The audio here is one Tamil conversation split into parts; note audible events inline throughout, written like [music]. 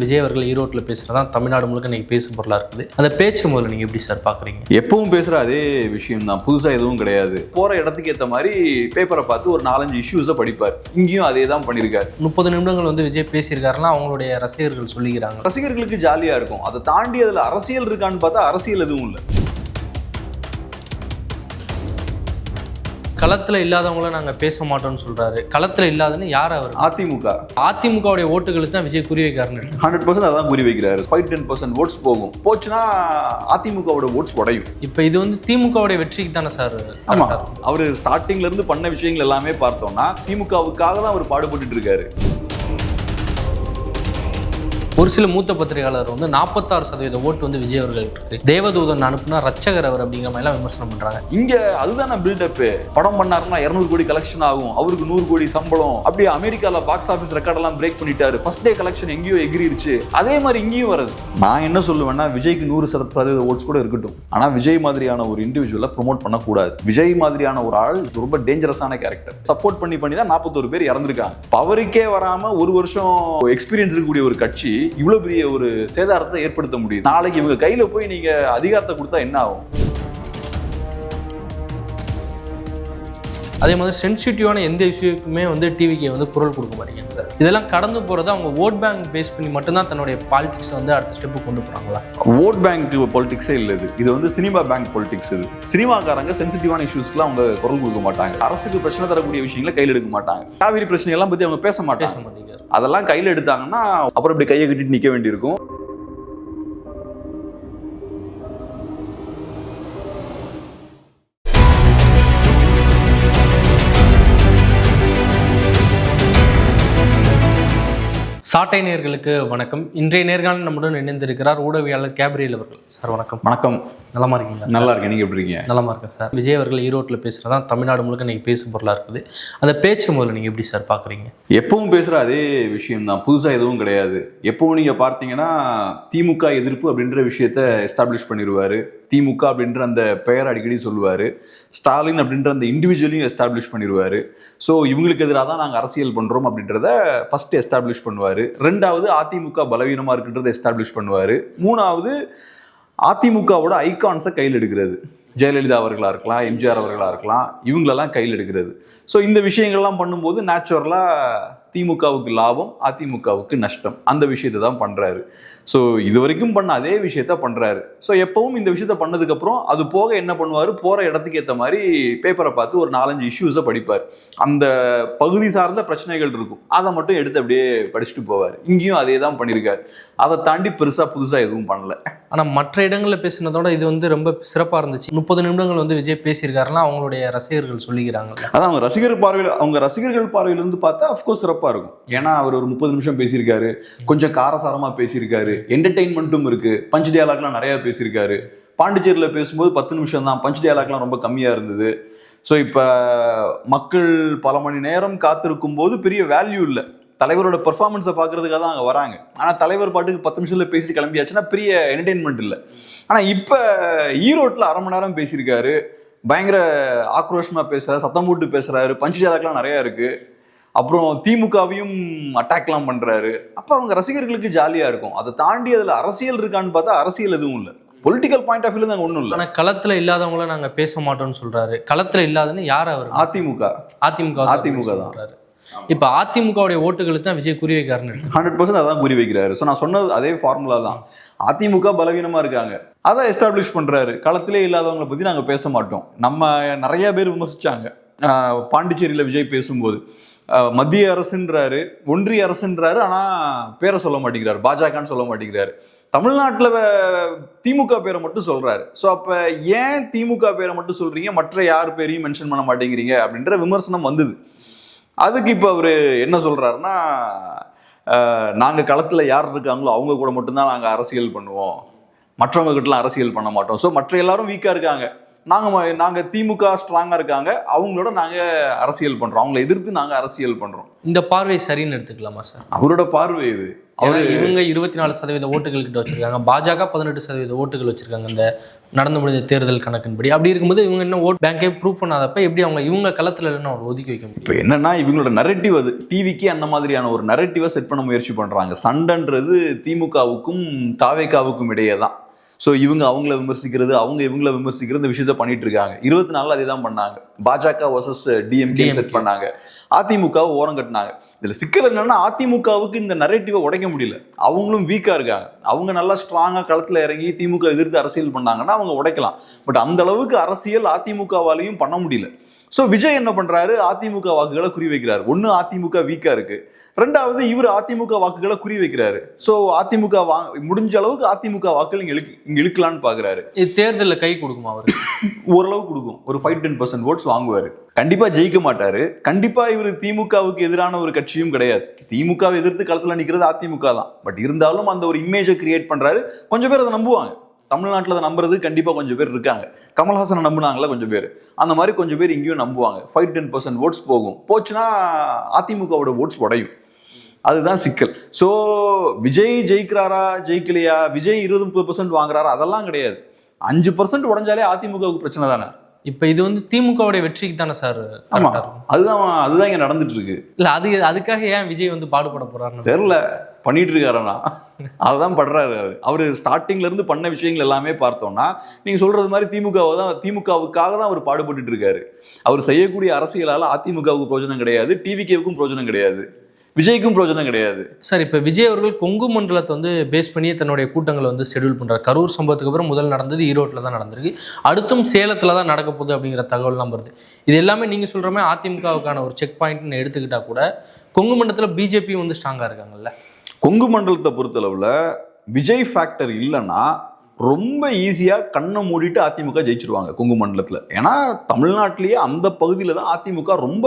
விஜய் அவர்கள் ஈரோட்டில் பேசுகிறதா தமிழ்நாடு முழுக்க இன்னைக்கு பேசும் பொருளாக இருக்குது. அந்த பேச்சு முதல்ல நீங்கள் எப்படி சார் பார்க்குறீங்க எப்பவும் பேசுற அதே விஷயம் தான் புதுசா எதுவும் கிடையாது. போற இடத்துக்கு ஏத்த மாதிரி பேப்பரை பார்த்து ஒரு நாலஞ்சு இஷ்யூஸை படிப்பார். இங்கேயும் அதே தான் பண்ணியிருக்காரு. முப்பது நிமிடங்கள் வந்து விஜய் பேசியிருக்காருன்னா அவங்களுடைய ரசிகர்கள் சொல்லிக்கிறாங்க. ரசிகர்களுக்கு ஜாலியா இருக்கும். அதை தாண்டி அதுல அரசியல் இருக்கான்னு பார்த்தா அரசியல் எதுவும் இல்லை. களத்தில் இல்லாதவங்கள நாங்கள் பேச மாட்டோம்னு சொல்கிறாரு களத்தில் இல்லாதன்னு யார் அவர்? அதிமுக. அதிமுகவுடைய ஓட்டுகளுக்கு தான் விஜய் குறி வைக்காருன்னு. ஹண்ட்ரட் பர்சன்ட் அதான் குறி வைக்கிறாரு ஃபைவ் டென் பர்சன்ட் ஓட்ஸ் போகும். போச்சுன்னா அதிமுகவோட ஓட்ஸ் உடையும். இப்போ இது வந்து திமுகவுடைய வெற்றிக்கு தானே சார் ஆமா. அவர் ஸ்டார்டிங்ல இருந்து பண்ண விஷயங்கள் எல்லாமே பார்த்தோம்னா திமுகவுக்காக தான் அவர் பாடுபட்டுட்டு இருக்காரு. ஒரு சில மூத்த பத்திரிகையாளர் வந்து நாற்பத்தாறு சதவீத ஓட்டு வந்து விஜய் அவர்கள் இருக்கு தேவதூதன் அனுப்புனா ரச்சகர் அவர் அப்படிங்கிற மாதிரிலாம் விமர்சனம் பண்ணுறாங்க இங்க அதுதானே பில்டப் படம் பண்ணாருன்னா இருநூறு கோடி கலெக்ஷன் ஆகும். அவருக்கு நூறு கோடி சம்பளம். அப்படியே அமெரிக்கால பாக்ஸ் ஆஃபீஸ் ரெக்கார்ட் எல்லாம் பிரேக் பண்ணிட்டாரு. ஃபர்ஸ்ட் டே கலெக்ஷன் எங்கேயோ எகிரிருச்சு. அதே மாதிரி இங்கேயும் வருது. நான் என்ன சொல்லுவேன்னா விஜய்க்கு நூறு சதவீத ஓட்ஸ் கூட இருக்கட்டும். ஆனா விஜய் மாதிரியான ஒரு இண்டிவிஜுவலை ப்ரோமோட் பண்ணக்கூடாது. விஜய் மாதிரியான ஒரு ஆள் ரொம்ப டேஞ்சரஸான கேரக்டர் சப்போர்ட் பண்ணி பண்ணி தான் நாற்பத்தோரு பேர் இறந்துருக்காங்க. இப்ப அவருக்கே வராம ஒரு வருஷம் எக்ஸ்பீரியன்ஸ் இருக்கக்கூடிய ஒரு கட்சி இவ்வளவு பெரிய ஒரு சேதாரத்தை ஏற்படுத்த முடியுது? நாளைக்கு இவங்க கையில போய் நீங்க அதிகாரத்தை கொடுத்தா என்ன ஆகும்? அதே மாதிரி சென்சிட்டிவான எந்த இஷ்யூக்குமே வந்து டிவிக்கு வந்து குரல் கொடுக்க மாட்டேங்குது சார். இதெல்லாம் கடந்து போகிறது அவங்க ஓட் பேங்க் பேஸ் பண்ணி மட்டும்தான் தன்னுடைய பாலிடிக்ஸை வந்து அடுத்த ஸ்டெப்புக்கு கொண்டு போகிறாங்களா ஓட் பேங்க் பொலிட்டிக்ஸே இல்லை இது. இது வந்து சினிமா பேங்க் பொலிட்டிக்ஸ் இது. சினிமாக்காரங்க சென்சிட்டிவான இஷ்யூஸ்க்குலாம் அவங்க குரல் கொடுக்க மாட்டாங்க. அரசுக்கு பிரச்சனை தரக்கூடிய விஷயங்களை கையில் எடுக்க மாட்டாங்க. காவிரி பிரச்சனை எல்லாம் பத்தி அவங்க பேச மாட்டாங்க. அதெல்லாம் கையில் எடுத்தாங்கன்னா அப்புறம் இப்படி கையை கட்டிட்டு நிற்க வேண்டியிருக்கும். சாட்டை நேர்களுக்கு வணக்கம். இன்றைய நேர்காணல் நம்முடன் இணைந்திருக்கிறார் ஊடகவியாளர் கேப்ரியல் அவர்கள். சார் வணக்கம். வணக்கம். நலமா இருக்கீங்களா நல்லா இருக்கேன். நீங்க எப்படி இருக்கீங்க? நலமா இருக்கேன் சார். விஜய் அவர்கள் ஈரோட்டில் பேசுகிறதா தமிழ்நாடு முழுக்க இன்னைக்கு பேசும் பொருளாக இருக்குது. அந்த பேச்சு முதல்ல நீங்கள் எப்படி சார் பார்க்குறீங்க எப்பவும் பேசுற அதே விஷயம் தான். புதுசா எதுவும் கிடையாது. எப்பவும் நீங்க பார்த்தீங்கன்னா திமுக எதிர்ப்பு அப்படின்ற விஷயத்த எஸ்டாப்ளிஷ் பண்ணிடுவாரு திமுக அப்படின்ற அந்த பெயர் அடிக்கடி சொல்லுவாரு. ஸ்டாலின் அப்படின்ற அந்த இண்டிவிஜுவலையும் எஸ்டாப்ளிஷ் பண்ணிடுவாரு ஸோ இவங்களுக்கு எதிராக தான் நாங்கள் அரசியல் பண்றோம் அப்படின்றத ஃபர்ஸ்ட் எஸ்டாப்ளிஷ் பண்ணுவாரு. ரெண்டாவது அதிமுக பலவீனமாக இருக்குன்றதை எஸ்டாப்ளிஷ் பண்ணுவார். மூணாவது அதிமுகவோட ஐகான்ஸை கையில் எடுக்கிறது. ஜெயலலிதா அவர்களாக இருக்கலாம் எம்ஜிஆர் அவர்களாக இருக்கலாம் இவங்களெல்லாம் கையில் எடுக்கிறது. ஸோ இந்த விஷயங்கள்லாம் பண்ணும்போது நேச்சுரலாக திமுகவுக்கு லாபம் அதிமுகவுக்கு நஷ்டம். அந்த விஷயத்தை தான் பண்ணுறாரு ஸோ இது வரைக்கும் பண்ண அதே விஷயத்த பண்ணுறாரு ஸோ எப்பவும் இந்த விஷயத்த பண்ணதுக்கப்புறம் அது போக என்ன பண்ணுவார்? போகிற இடத்துக்கு ஏற்ற மாதிரி பேப்பரை பார்த்து ஒரு நாலஞ்சு இஷ்யூஸை படிப்பார். அந்த பகுதி சார்ந்த பிரச்சனைகள் இருக்கும். அதை மட்டும் எடுத்து அப்படியே படிச்சுட்டு போவார். இங்கேயும் அதே தான் பண்ணியிருக்காரு. அதை தாண்டி பெருசாக புதுசாக எதுவும் பண்ணல. ஆனால் மற்ற இடங்களில் பேசினதோட இது வந்து ரொம்ப சிறப்பாக இருந்துச்சு. முப்பது நிமிடங்கள் வந்து விஜய் பேசியிருக்காருன்னா அவங்களுடைய ரசிகர்கள் சொல்லிக்கிறாங்க அதான் அவங்க ரசிகர் பார்வையில் அவங்க ரசிகர்கள் பார்வையிலிருந்து பார்த்தா அஃப்கோர்ஸ் சிறப்பாக இருக்கும். ஏன்னா அவர் ஒரு முப்பது நிமிஷம் பேசியிருக்காரு. கொஞ்சம் காரசாரமாக பேசியிருக்காரு. என்டர்டெயின்மெண்ட்டும் இருக்குது பஞ்ச் டயலாக்லாம் நிறையா பேசியிருக்காரு. பாண்டிச்சேரியில் பேசும்போது பத்து நிமிஷம் தான். பஞ்ச் டயலாக்லாம் ரொம்ப கம்மியாக இருந்தது. ஸோ இப்போ மக்கள் பல மணி நேரம் காத்திருக்கும் போது பெரிய வேல்யூ இல்லை. தலைவரோட பெர்ஃபார்மன்ஸை பார்க்கறதுக்காக தான் அங்கே வராங்க. ஆனால் தலைவர் பாட்டுக்கு பத்து நிமிஷத்தில் பேசிட்டு கிளம்பியாச்சுன்னா பெரிய என்டர்டெயின்மெண்ட் இல்லை. ஆனால் இப்போ ஈரோட்டில் அரை மணி நேரம் பேசியிருக்காரு. பயங்கர ஆக்ரோஷமா பேசுறாரு சத்தம் போட்டு பேசுறாரு பஞ்சு டயலாக்லாம் நிறைய இருக்கு. அப்புறம் திமுகவையும் அட்டாக்லாம் பண்றாரு. அப்ப அவங்க ரசிகர்களுக்கு ஜாலியா இருக்கும். அதை தாண்டி அதுல அரசியல் இருக்கான்னு பார்த்தா அரசியல் எதுவும் இல்லை. பொலிட்டிக்கல் பாயிண்ட் ஆஃப் வியூல அங்க ஒன்றும் இல்லை. ஆனால் களத்தில் இல்லாதவங்கள நாங்கள் பேச மாட்டோம்னு சொல்றாரு. களத்தில் இல்லாதன்னு யார் அவர்? அதிமுக. அதிமுக அதிமுக தான். இப்போ அதிமுகவுடைய ஓட்டுகளுக்கு தான் விஜய் குறி வைக்காருன்னு. ஹண்ட்ரட் பர்சன்ட் அதான் குறி வைக்கிறாரு. ஸோ நான் சொன்னது அதே ஃபார்முலா தான். அதிமுக பலவீனமா இருக்காங்க. அதை எஸ்டாப்ளிஷ் பண்றாரு. களத்திலே இல்லாதவங்களை பத்தி நாங்க பேச மாட்டோம். நம்ம நிறைய பேர் விமர்சிச்சாங்க. ஆஹ் பாண்டிச்சேரியில விஜய் பேசும்போது. மத்திய அரசுன்றாரு ஒன்றிய அரசுன்றாரு ஆனா பேரை சொல்ல மாட்டேங்கிறாரு. பாஜகன்னு சொல்ல மாட்டேங்கிறாரு. தமிழ்நாட்டில் திமுக பேரை மட்டும் சொல்றாரு. ஸோ அப்ப ஏன் திமுக பேரை மட்டும் சொல்றீங்க? மற்ற யார் பேரையும் மென்ஷன் பண்ண மாட்டேங்கிறீங்க? அப்படின்ற விமர்சனம் வந்தது. அதுக்கு இப்போ அவர் என்ன சொல்றாருன்னா அஹ், நாங்க களத்துல யார் இருக்காங்களோ அவங்க கூட மட்டும்தான் நாங்க அரசியல் பண்ணுவோம். மற்றவங்க கிட்டலாம் அரசியல் பண்ண மாட்டோம். ஸோ மற்ற எல்லாரும் வீக்கா இருக்காங்க. நாங்க ம- நாங்க திமுக ஸ்ட்ராங்கா இருக்காங்க. அவங்களோட நாங்க அரசியல் பண்றோம். அவங்களை எதிர்த்து நாங்க அரசியல் பண்றோம். இந்த பார்வை சரின்னு எடுத்துக்கலாமா சார்? அவரோட பார்வை இது. ஏன்னா இவங்க இருபத்தி நாலு சதவீத ஓட்டுகள் கிட்ட வச்சிருக்காங்க. பாஜக பதினெட்டு சதவீத ஓட்டுகள் வச்சிருக்காங்க இந்த நடந்து முடிஞ்ச தேர்தல் கணக்கின்படி. அப்படி இருக்கும்போது இவங்க என்ன ஓட் பேங்கே ப்ரூவ் பண்ணாதப்ப எப்படி அவங்க இவங்க களத்துல இல்லைன்னு அவர் ஒதுக்கி வைக்க முடியும்? இப்போ என்னன்னா இவங்களோட நரேட்டிவ் அது. டிவிக்கே அந்த மாதிரியான ஒரு நரேட்டிவை செட் பண்ண முயற்சி பண்றாங்க. சண்டைன்றது திமுகவுக்கும் தாவேக்காவுக்கும் இடையே தான் ஸோ இவங்க அவங்கள விமர்சிக்கிறது அவங்க இவங்கள விமர்சிக்கிறது இந்த விஷயத்த பண்ணிட்டு இருக்காங்க இருபத்தி நாலுல அதே தான் பண்ணாங்க பாஜக வர்சஸ் டிஎம்கே செட். பண்ணாங்க. அதிமுகவை ஓரம் கட்டினாங்க. இதுல சிக்கல் என்னன்னா அதிமுகவுக்கு இந்த நரேட்டிவை உடைக்க முடியல. அவங்களும் வீக்கா இருக்காங்க. அவங்க நல்லா ஸ்ட்ராங்கா களத்துல இறங்கி திமுக எதிர்த்து அரசியல் பண்ணாங்கன்னா அவங்க உடைக்கலாம். பட் அந்த அளவுக்கு அரசியல் அதிமுகவாலையும் பண்ண முடியல. ஸோ விஜய் என்ன பண்றாரு? அதிமுக வாக்குகளை குறி வைக்கிறாரு ஒன்னு அதிமுக வீக்கா இருக்கு. ரெண்டாவது இவர் அதிமுக வாக்குகளை குறி வைக்கிறாரு ஸோ அதிமுக வா முடிஞ்ச அளவுக்கு அதிமுக வாக்குகள் இங்க இழுக்கு இங்க இழுக்கலான்னு பாக்குறாரு. இது தேர்தலில் கை கொடுக்குமா அவருக்கு [laughs] ஓரளவு கொடுக்கும். ஒரு ஃபைவ் டென் பர்சன்ட் ஓட்ஸ் வாங்குவாரு. கண்டிப்பா ஜெயிக்க மாட்டாரு. கண்டிப்பா இவர் திமுகவுக்கு எதிரான ஒரு கட்சியும் கிடையாது. திமுகவை எதிர்த்து களத்துல நிக்கிறது அதிமுக தான். பட் இருந்தாலும் அந்த ஒரு இமேஜை கிரியேட் பண்றாரு. கொஞ்சம் பேர் அதை நம்புவாங்க. தமிழ்நாட்டில் அதை நம்புறது கண்டிப்பா கொஞ்சம் பேர் இருக்காங்க. கமல்ஹாசனை நம்புனாங்களா கொஞ்சம் பேர். அந்த மாதிரி கொஞ்சம் பேர் இங்கேயும் நம்புவாங்க. ஃபைவ் டென் பர்சன்ட் ஓட்ஸ் போகும். போச்சுன்னா அதிமுகவோட ஓட்ஸ் உடையும். அதுதான் சிக்கல். ஸோ விஜய் ஜெயிக்கிறாரா ஜெயிக்கலையா? விஜய் இருபது முப்பது பர்சன்ட் வாங்குறாரா? அதெல்லாம் கிடையாது. அஞ்சு பர்சன்ட் உடஞ்சாலே அதிமுகவுக்கு பிரச்சனை தானே? இப்போ இது வந்து திமுகவுடைய வெற்றிக்கு தானே சார் ஆமா. அதுதான் அதுதான் இங்க நடந்துட்டு இருக்கு. இல்லை அது அதுக்காக ஏன் விஜய் வந்து பாடுபட போறாருன்னு? தெரியல. பண்ணிட்டு இருக்காருன்னா அதுதான் படுறாரு அவர். அவர் ஸ்டார்டிங்லேருந்து பண்ண விஷயங்கள் எல்லாமே பார்த்தோம்னா நீங்கள் சொல்கிறது மாதிரி திமுகவை தான் திமுகவுக்காக தான் அவர் பாடுபட்டு இருக்காரு. அவர் செய்யக்கூடிய அரசியலால் அதிமுகவுக்கு பிரோஜனம் கிடையாது டிவிகேவுக்கும் பிரோஜனம் கிடையாது விஜய்க்கும் பிரோஜனம் கிடையாது. சார் இப்போ விஜய் அவர்கள் கொங்கு மண்டலத்தை வந்து பேஸ் பண்ணி தன்னுடைய கூட்டங்களை வந்து ஷெடியூல் பண்ணுறாரு கரூர் சம்பவத்துக்கு அப்புறம் முதல் நடந்தது ஈரோட்டில் தான் நடந்திருக்கு. அடுத்தும் சேலத்தில் தான் நடக்க போகுது அப்படிங்கிற தகவல்லாம் வருது. இது எல்லாமே நீங்கள் சொல்கிற மாதிரி அதிமுகவுக்கான ஒரு செக் பாயிண்ட்னு எடுத்துக்கிட்டால் கூட கொங்கு மண்டலத்தில் பிஜேபி வந்து ஸ்ட்ராங்காக இருக்காங்கல்ல? கொங்கு மண்டலத்தை பொறுத்தளவில் விஜய் ஃபேக்டர் இல்லைன்னா ரொம்ப ஈஸியாக கண்ணை மூடிட்டு அதிமுக ஜெயிச்சிருவாங்க கொங்கு மண்டலத்தில். ஏன்னா தமிழ்நாட்டிலேயே அந்த பகுதியில் தான் அதிமுக ரொம்ப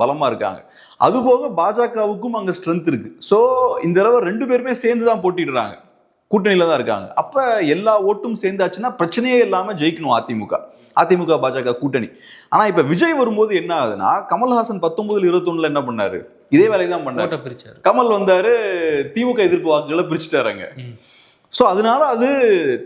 பலமாக இருக்காங்க. அதுபோக பாஜகவுக்கும் அங்கே ஸ்ட்ரென்த் இருக்குது ஸோ இந்த தடவை ரெண்டு பேருமே சேர்ந்து தான் போட்டிடுறாங்க கூட்டணியில் தான் இருக்காங்க. அப்போ எல்லா ஓட்டும் சேர்ந்தாச்சுன்னா பிரச்சனையே இல்லாமல் ஜெயிக்கணும் அதிமுக. அதிமுக பாஜக கூட்டணி. ஆனால் இப்போ விஜய் வரும்போது என்ன ஆகுதுன்னா கமல்ஹாசன் பத்தொன்பதுல இருபத்தொன்னில் என்ன பண்ணார்? இதே வேலையை தான் பண்ணாரு. பிரிச்சாரு. கமல் வந்தாரு திமுக எதிர்ப்பு வாக்குகளை பிரிச்சுட்டாருங்க. ஸோ அதனால அது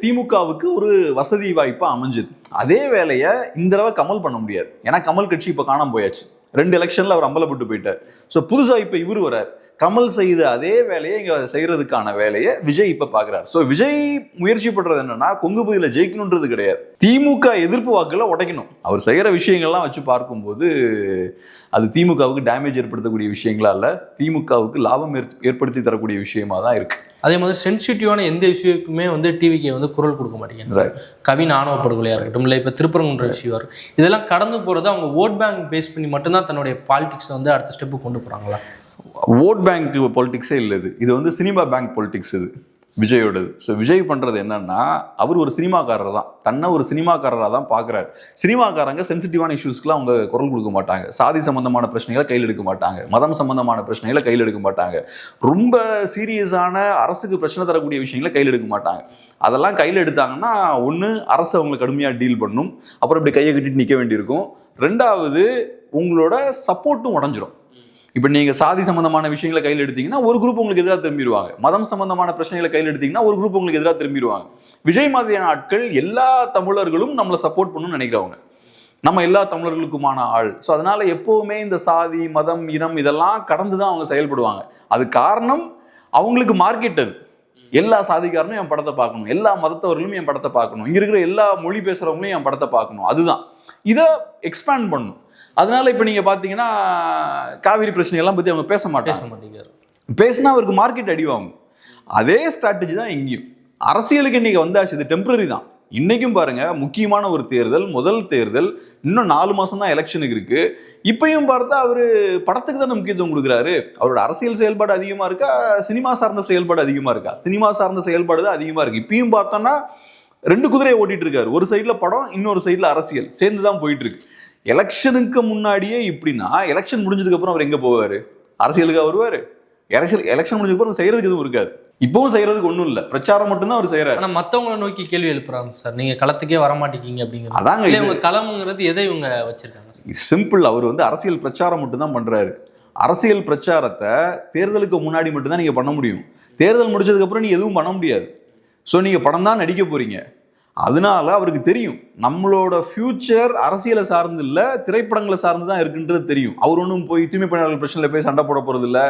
திமுகவுக்கு ஒரு வசதி வாய்ப்பா அமைஞ்சது. அதே வேலையை இந்த தடவை கமல் பண்ண முடியாது. ஏன்னா கமல் கட்சி இப்போ காணாம போயாச்சு. ரெண்டு எலெக்ஷன்ல அவர் அம்பலப்பட்டு போயிட்டார். ஸோ புதுசா இப்போ இவர் வரார் கமல் செய்த அதே வேலையை இங்க செய்யறதுக்கான வேலையை விஜய் இப்ப பாக்குறாரு. ஸோ விஜய் முயற்சி பண்றது என்னன்னா கொங்கு பகுதியில ஜெயிக்கணுன்றது கிடையாது. திமுக எதிர்ப்பு வாக்குகளை உடைக்கணும். அவர் செய்யற விஷயங்கள்லாம் வச்சு பார்க்கும்போது அது திமுகவுக்கு டேமேஜ் ஏற்படுத்தக்கூடிய விஷயங்களா இல்ல திமுகவுக்கு லாபம் ஏற்- ஏற்படுத்தி தரக்கூடிய விஷயமா தான் இருக்கு. அதே மாதிரி சென்சிட்டிவான எந்த இஷ்யூக்குமே வந்து டிவிக்கு வந்து குரல் கொடுக்க Right. கவின் ஆணவ படுகொலையாக இருக்கட்டும் இல்லை இப்போ திருப்பரங்குன்ற இருக்கும் இதெல்லாம் கடந்து போகிறது அவங்க ஓட் பேங்க் பேஸ் பண்ணி மட்டும்தான் தன்னுடைய பாலிடிக்ஸை வந்து அடுத்த ஸ்டெப்பு கொண்டு போகிறாங்களா ஓட் பேங்க் பொலிட்டிக்ஸே இல்லை இது. இது வந்து சினிமா பேங்க் பொலிட்டிக்ஸ் இது விஜயோடது. ஸோ விஜய் பண்ணுறது என்னன்னா அவர் ஒரு சினிமாக்காரர் தான். தன்னை ஒரு சினிமாக்காரராக தான் பார்க்குறாரு சினிமாக்காரங்க சென்சிட்டிவான இஷ்யூஸ்க்குலாம் அவங்க குரல் கொடுக்க மாட்டாங்க. சாதி சம்பந்தமான பிரச்சனைகளை கையில் எடுக்க மாட்டாங்க. மதம் சம்பந்தமான பிரச்சனைகளை கையில் எடுக்க மாட்டாங்க. ரொம்ப சீரியஸான அரசுக்கு பிரச்சனை தரக்கூடிய விஷயங்களை கையில் எடுக்க மாட்டாங்க. அதெல்லாம் கையில் எடுத்தாங்கன்னா ஒன்று அரசு அவங்களை கடுமையாக டீல் பண்ணும். அப்புறம் இப்படி கையை கட்டிட்டு நிற்க வேண்டியிருக்கும். ரெண்டாவது உங்களோட சப்போர்ட்டும் உடஞ்சிரும். இப்போ நீங்கள் சாதி சம்பந்தமான விஷயங்களை கையில் எடுத்தீங்கன்னா ஒரு குரூப் உங்களுக்கு எதிராக திரும்பிடுவாங்க. மதம் சம்பந்தமான பிரச்சனைகளை கையில் எடுத்தீங்கன்னா ஒரு குரூப் உங்களுக்கு எதிராக திரும்பிடுவாங்க. விஜய் மாதிரியான ஆட்கள் எல்லா தமிழர்களும் நம்மளை சப்போர்ட் பண்ணணும்னு நினைக்கிறவங்க. நம்ம எல்லா தமிழர்களுக்குமான ஆள். ஸோ அதனால எப்போவுமே இந்த சாதி மதம் இனம் இதெல்லாம் கடந்து தான் அவங்க செயல்படுவாங்க. அது காரணம் அவங்களுக்கு மார்க்கெட் அது. எல்லா சாதிக்காரனும் என் படத்தை பார்க்கணும். எல்லா மதத்தவர்களும் என் படத்தை பார்க்கணும். இங்கே இருக்கிற எல்லா மொழி பேசுகிறவங்களும் என் படத்தை பார்க்கணும். அதுதான். இதை எக்ஸ்பேண்ட் பண்ணணும். அதனால இப்போ நீங்க பாத்தீங்கன்னா காவிரி பிரச்சனையெல்லாம் பத்தி அவங்க பேச மாட்டாங்க. மாட்டேங்கிறார். பேசினா அவருக்கு மார்க்கெட் அடிவாகும். அதே ஸ்ட்ராட்டஜி தான் இங்கேயும். அரசியலுக்கு இன்னைக்கு வந்தாச்சு இது டெம்பரரி தான். இன்னைக்கும் பாருங்க முக்கியமான ஒரு தேர்தல் முதல் தேர்தல் இன்னும் நாலு மாசம் தான் எலெக்ஷனுக்கு இருக்கு. இப்பயும் பார்த்தா அவரு படத்துக்கு தானே முக்கியத்துவம் கொடுக்குறாரு. அவரோட அரசியல் செயல்பாடு அதிகமா இருக்கா சினிமா சார்ந்த செயல்பாடு அதிகமா இருக்கா? சினிமா சார்ந்த செயல்பாடு தான் அதிகமா இருக்கு. இப்பயும் பார்த்தோம்னா ரெண்டு குதிரையை ஓட்டிட்டு இருக்காரு. ஒரு சைடுல படம் இன்னொரு சைடுல அரசியல். சேர்ந்து தான் போயிட்டு இருக்கு. எலெக்ஷனுக்கு முன்னாடியே இப்படின்னா எலெக்ஷன் முடிஞ்சதுக்கு அப்புறம் அவர் எங்க போவாரு? அரசியலுக்கு வருவாரு. எலெக்ஷன் முடிஞ்சதுக்கு அப்புறம் செய்யறதுக்கு எதுவும் இருக்காது. இப்பவும் செய்யறதுக்கு ஒண்ணும் இல்ல. பிரச்சாரம் மட்டும்தான் அவர் செய்யறாரு ஆனா மத்தவங்கள நோக்கி கேள்வி எழுப்புறாங்க சார். நீங்க களத்துக்கே வர மாட்டேங்கீங்க அப்படிங்கிறது அதாங்க இவங்க களம்ங்கிறது எதை இவங்க வச்சிருக்காங்க சார்? சிம்பிள் அவர் வந்து அரசியல் பிரச்சாரம் மட்டும்தான் பண்றாரு. அரசியல் பிரச்சாரத்தை தேர்தலுக்கு முன்னாடி மட்டும்தான் நீங்க பண்ண முடியும். தேர்தல் முடிச்சதுக்கு அப்புறம் நீங்க எதுவும் பண்ண முடியாது. ஸோ நீங்க படம் தான் நடிக்க போறீங்க. அதனால அவருக்கு தெரியும். நம்மளோட ஃபியூச்சர் அரசியலை சார்ந்து இல்லை திரைப்படங்களை சார்ந்து தான் இருக்குன்றது தெரியும். அவர் ஒன்றும் போய் தூய்மை பணியாளர்கள் பிரச்சனையில் போய் சண்டை போட போகிறது இல்லை.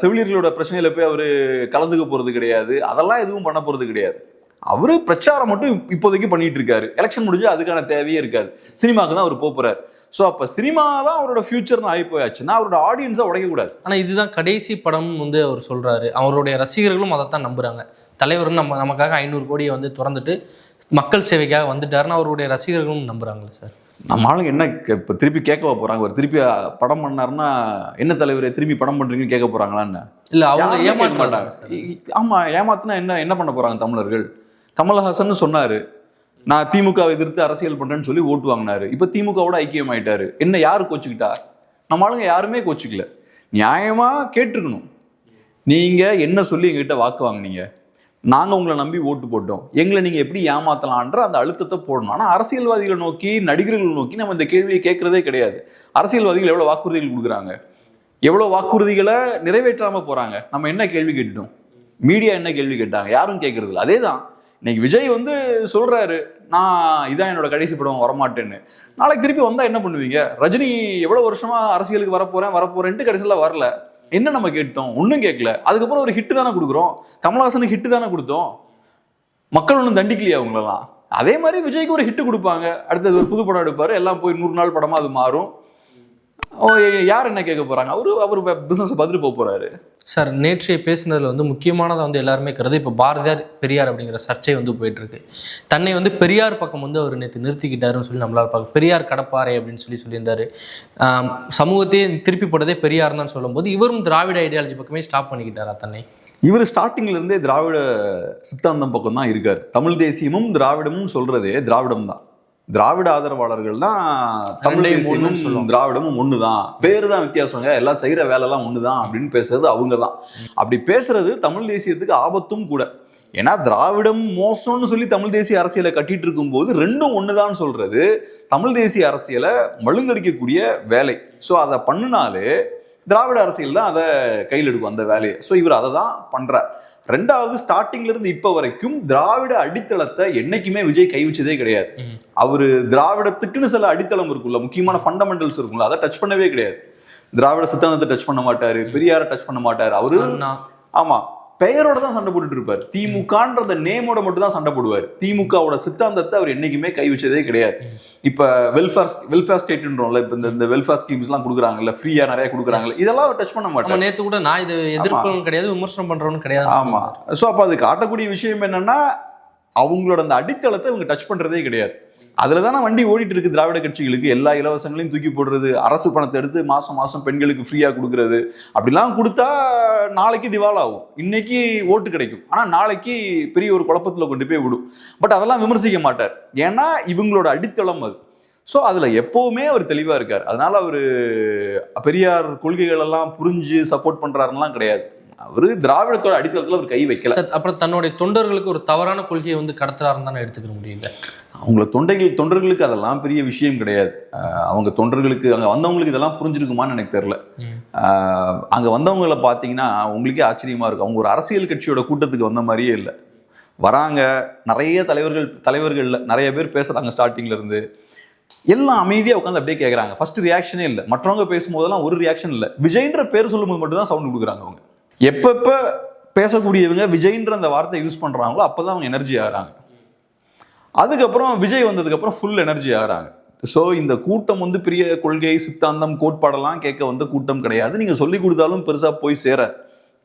செவிலியர்களோட பிரச்சனையில் போய் அவர் கலந்துக்க போகிறது கிடையாது. அதெல்லாம் எதுவும் பண்ண போகிறது கிடையாது. அவரு பிரச்சாரம் மட்டும் இப்போதைக்கு பண்ணிட்டு இருக்காரு. எலெக்ஷன் முடிஞ்சு அதுக்கான தேவையே இருக்காது. சினிமாக்கு தான் அவர் போறாரு ஸோ அப்போ சினிமா தான் அவரோட ஃபியூச்சர்னு ஆகி போயாச்சுன்னா அவரோட ஆடியன்ஸை உடைக்கக்கூடாது ஆனால் இதுதான் கடைசி படம் வந்து அவர் சொல்கிறாரு அவருடைய ரசிகர்களும் அதைத்தான் நம்புகிறாங்க தலைவரும் நம்ம நமக்காக ஐநூறு கோடியை வந்து திறந்துட்டு மக்கள் சேவைக்காக வந்துட்டாருன்னு அவருடைய ரசிகர்களும் நம்புறாங்களே சார். நம்ம ஆளுங்க என்ன இப்ப திருப்பி கேட்கவா போறாங்க? அவர் திருப்பி படம் பண்ணாருன்னா என்ன தலைவரே திரும்பி படம் பண்றீங்கன்னு கேட்க போறாங்களான்னு இல்ல அவங்க கேட்க ஏமாற்ற மாட்டாங்க. சார். இ- ஆமா ஏமாத்துனா என்ன என்ன பண்ண போறாங்க தமிழர்கள்? கமலஹாசன் சொன்னாரு நான் திமுகவை எதிர்த்து அரசியல் பண்றேன்னு சொல்லி ஓட்டு வாங்கினாரு. இப்ப திமுகவோட ஐக்கியம் ஆயிட்டாரு என்ன யாரு கோச்சுக்கிட்டா? நம்ம ஆளுங்க யாருமே கோச்சுக்கல. நியாயமா கேட்டிருக்கணும். நீங்க என்ன சொல்லி எங்ககிட்ட வாக்கு வாங்குனீங்க? நாங்கள் உங்களை நம்பி ஓட்டு போட்டோம். எங்களை நீங்கள் எப்படி ஏமாத்தலான்ற அந்த அழுத்தத்தை போடணும். ஆனால் அரசியல்வாதிகளை நோக்கி நடிகர்களை நோக்கி நம்ம இந்த கேள்வியை கேட்குறதே கிடையாது. அரசியல்வாதிகள் எவ்வளோ வாக்குறுதிகள் கொடுக்குறாங்க? எவ்வளோ வாக்குறுதிகளை நிறைவேற்றாமல் போகிறாங்க நம்ம என்ன கேள்வி கேட்டுட்டோம்? மீடியா என்ன கேள்வி கேட்டாங்க? யாரும் கேட்கறது இல்லை. அதே தான் இன்னைக்கு விஜய் வந்து சொல்கிறாரு நான் இதான் என்னோட கடைசி படம் வரமாட்டேன்னு. நாளைக்கு திருப்பி வந்தால் என்ன பண்ணுவீங்க? ரஜினி எவ்வளோ வருஷமாக அரசியலுக்கு வரப்போகிறேன் வரப்போகிறேன்ட்டு கடைசியில் வரல. என்ன நம்ம கேட்டோம்? ஒன்றும் கேட்கல. அதுக்கப்புறம் ஒரு ஹிட்டு தானே கொடுக்குறோம்? கமலஹாசனுக்கு ஹிட்டு தானே கொடுத்தோம்? மக்கள் ஒன்றும் தண்டிக்கலையா அவங்களெல்லாம் அதே மாதிரி விஜய்க்கு ஒரு ஹிட்டு கொடுப்பாங்க. அடுத்தது ஒரு புது படம் எடுப்பார். எல்லாம் போய் நூறு நாள் படமாக அது மாறும். யார் என்ன கேட்க போகிறாங்க அவரு அவர் பிஸ்னஸ் பார்த்துட்டு போக போகிறாரு சார் நேற்றைய பேசினதில் வந்து முக்கியமானதை வந்து எல்லாருமே கருது இப்போ பாரதியார் பெரியார் அப்படிங்கிற சர்ச்சை வந்து போயிட்டுருக்கு. தன்னை வந்து பெரியார் பக்கம் வந்து அவர் நேற்று நிறுத்திக்கிட்டாருன்னு சொல்லி நம்மளால் பார்க்க பெரியார் கடப்பாறை அப்படின்னு சொல்லி சொல்லியிருந்தார். சமூகத்தையே திருப்பி போட்டதே பெரியார் தான் சொல்லும்போது இவரும் திராவிட ஐடியாலஜி பக்கமே ஸ்டாப் பண்ணிக்கிட்டாரா தன்னை? இவர் ஸ்டார்டிங்லேருந்தே திராவிட சித்தாந்தம் பக்கம் தான் இருக்கார். தமிழ் தேசியமும் திராவிடமும் சொல்கிறதே திராவிடம் தான் திராவிட ஆதரவாளர்கள் தான் தமிழ் ரெண்டையும் தேசியமும் ஒண்ணுன்னு சொல்லுவாங்க. திராவிடமும் ஒண்ணுதான். பேரு தான் வித்தியாசங்க. எல்லாம் செய்யற வேலை எல்லாம் ஒண்ணுதான் அப்படின்னு பேசுறது அவங்க தான் அப்படி பேசுறது தமிழ் தேசியத்துக்கு ஆபத்தும் கூட. ஏன்னா திராவிடம் மோசம்னு சொல்லி தமிழ் தேசிய அரசியலை கட்டிட்டு இருக்கும்போது ரெண்டும் ஒண்ணுதான் சொல்றது தமிழ் தேசிய அரசியலை மழுங்கடிக்கக்கூடிய வேலை. ஸோ அதை பண்ணுனாலே திராவிட அரசியல் தான் அதை கையில் எடுக்கும் அந்த வேலையை. ஸோ இவர் அதை தான் பண்றார். ரெண்டாவது ஸ்டார்டிங்ல இருந்து இப்ப வரைக்கும் திராவிட அடித்தளத்தை என்னைக்குமே விஜய் கை வச்சதே கிடையாது. அவரு திராவிடத்துக்குன்னு சில அடித்தளம் இருக்குல்ல முக்கியமான ஃபண்டமெண்டல்ஸ் இருக்குல்ல அதை டச் பண்ணவே கிடையாது. திராவிட சித்தாந்தத்தை டச் பண்ண மாட்டாரு பெரியாரை டச் பண்ண மாட்டாரு. அவரு ஆமா. பெயரோட தான் சண்டை போட்டுட்டு இருப்பாரு. திமுகன்ற அந்த நேமோட மட்டும் தான் சண்டை போடுவார். திமுகவோட சித்தாந்தத்தை அவர் என்னைக்குமே கை வச்சதே கிடையாது இப்ப வெல்ஃபேர் வெல்ஃபேர் ஸ்டேட்ன்றோம்ல இப்ப இந்த- வெல்ஃபேர் ஸ்கீம்ஸ் எல்லாம் கொடுக்குறாங்கல்ல ஃப்ரீயா நிறைய கொடுக்குறாங்கல்ல இதெல்லாம் அவர் டச் பண்ண நம்ம நேத்து கூட நான் இது எதிர்ப்பும் கிடையாது விமர்சனம் பண்றவனும் கிடையாது. ஆமா. சோ அப்ப அது காட்டக்கூடிய விஷயம் என்னன்னா அவங்களோட அந்த அடித்தளத்தை இவங்க டச் பண்றதே கிடையாது. அதில் தானே வண்டி ஓடிட்டு இருக்கு திராவிட கட்சிகளுக்கு. எல்லா இலவசங்களையும் தூக்கி போடுறது அரசு பணத்தை எடுத்து மாசம் மாசம் பெண்களுக்கு ஃப்ரீயாக கொடுக்கறது. அப்படிலாம் கொடுத்தா நாளைக்கு திவாலாகும். இன்னைக்கு ஓட்டு கிடைக்கும். ஆனால் நாளைக்கு பெரிய ஒரு குழப்பத்தில் கொண்டு போய் விடும். பட் அதெல்லாம் விமர்சிக்க மாட்டார். ஏன்னா இவங்களோட அடித்தளம் அது. ஸோ அதில் எப்போவுமே அவர் தெளிவாக இருக்கார். அதனால அவர் பெரியார் கொள்கைகளெல்லாம் புரிஞ்சு சப்போர்ட் பண்ணுறாருலாம் கிடையாது. அவர் திராவிடத்தோட அடித்தளத்தில் அவர் கை வைக்கல. அப்புறம் தன்னுடைய தொண்டர்களுக்கு ஒரு தவறான கொள்கையை வந்து கடத்துறாருன்னு தானே எடுத்துக்க முடியல அவங்கள தொண்டைகள் தொண்டர்களுக்கு அதெல்லாம் பெரிய விஷயம் கிடையாது. அவங்க தொண்டர்களுக்கு அங்க வந்தவங்களுக்கு இதெல்லாம் புரிஞ்சிருக்குமான்னு எனக்கு. அஹ் அங்க வந்தவங்கள பாத்தீங்கன்னா உங்களுக்கே ஆச்சரியமா இருக்கும். அவங்க ஒரு அரசியல் கட்சியோட கூட்டத்துக்கு வந்த மாதிரியே இல்லை. வராங்க நிறைய தலைவர்கள் தலைவர்கள்ல நிறைய பேர் பேசுறாங்க ஸ்டார்டிங்ல இருந்து. எல்லாம் அமைதியா உட்காந்து அப்படியே கேக்குறாங்க. ஃபர்ஸ்ட் ரியாக்ஷனே இல்லை. மற்றவங்க பேசும்போதெல்லாம் ஒரு ரியாக்ஷன் இல்லை. விஜய்ன்ற பேர் சொல்லும்போது மட்டும் தான் சவுண்ட் கொடுக்குறாங்க அவங்க. எப்பப்ப பேசக்கூடியவங்க விஜய்ன்ற அந்த வார்த்தை யூஸ் பண்றாங்களோ அப்பதான் அவங்க எனர்ஜி ஆகிறாங்க. அதுக்கப்புறம் விஜய் வந்ததுக்கப்புறம் ஃபுல் எனர்ஜி ஆகிறாங்க. ஸோ இந்த கூட்டம் வந்து பெரிய கொள்கை சித்தாந்தம் கோட்பாடெல்லாம் கேட்க வந்த கூட்டம் கிடையாது. நீங்கள் சொல்லி கொடுத்தாலும் பெருசாக போய் சேர